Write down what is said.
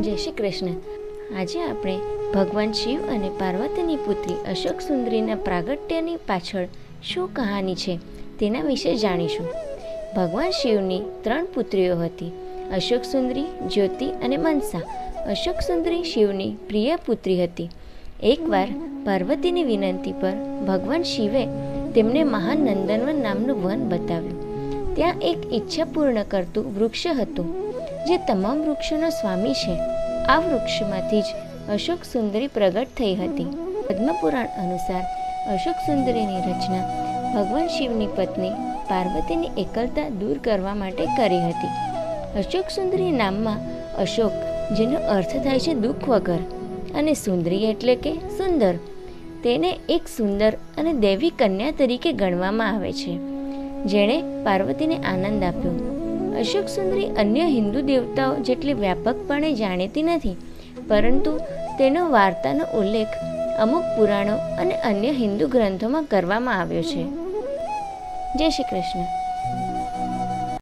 જય શ્રી કૃષ્ણ. આજે આપણે ભગવાન શિવ અને પાર્વતીની પુત્રી અશોક સુંદરીના પ્રાગટ્યની પાછળ શું કહાની છે તેના વિશે જાણીશું. ભગવાન શિવની ત્રણ પુત્રીઓ હતી, અશોક સુંદરી, જ્યોતિ અને મનસા. અશોક સુંદરી શિવની પ્રિય પુત્રી હતી. એકવાર પાર્વતીની વિનંતી પર ભગવાન શિવે તેમને મહાન નંદનવન નામનું વન બતાવ્યું. ત્યાં એક ઈચ્છા પૂર્ણ કરતું વૃક્ષ હતું. જે તમામ વૃક્ષોનો સ્વામી છે. આ વૃક્ષમાંથી જ અશોક સુંદરી પ્રગટ થઈ હતી. પદ્મપુરાણ અનુસાર અશોક સુંદરીની રચના ભગવાન શિવની પત્ની પાર્વતીની એકલતા દૂર કરવા માટે કરી હતી. અશોક સુંદરી નામમાં અશોક, જેનો અર્થ થાય છે દુઃખ વગર, અને સુંદરી એટલે કે સુંદર. તેને એક સુંદર અને દૈવી કન્યા તરીકે ગણવામાં આવે છે. જેણે પાર્વતીને આનંદ આપ્યો. અશોક સુંદરી અન્ય હિન્દુ દેવતાઓ જેટલી વ્યાપકપણે જાણીતી નથી, પરંતુ તેનો વાર્તાનો ઉલ્લેખ અમુક પુરાણો અને અન્ય હિન્દુ ગ્રંથોમાં કરવામાં આવ્યો છે. જય શ્રી કૃષ્ણ.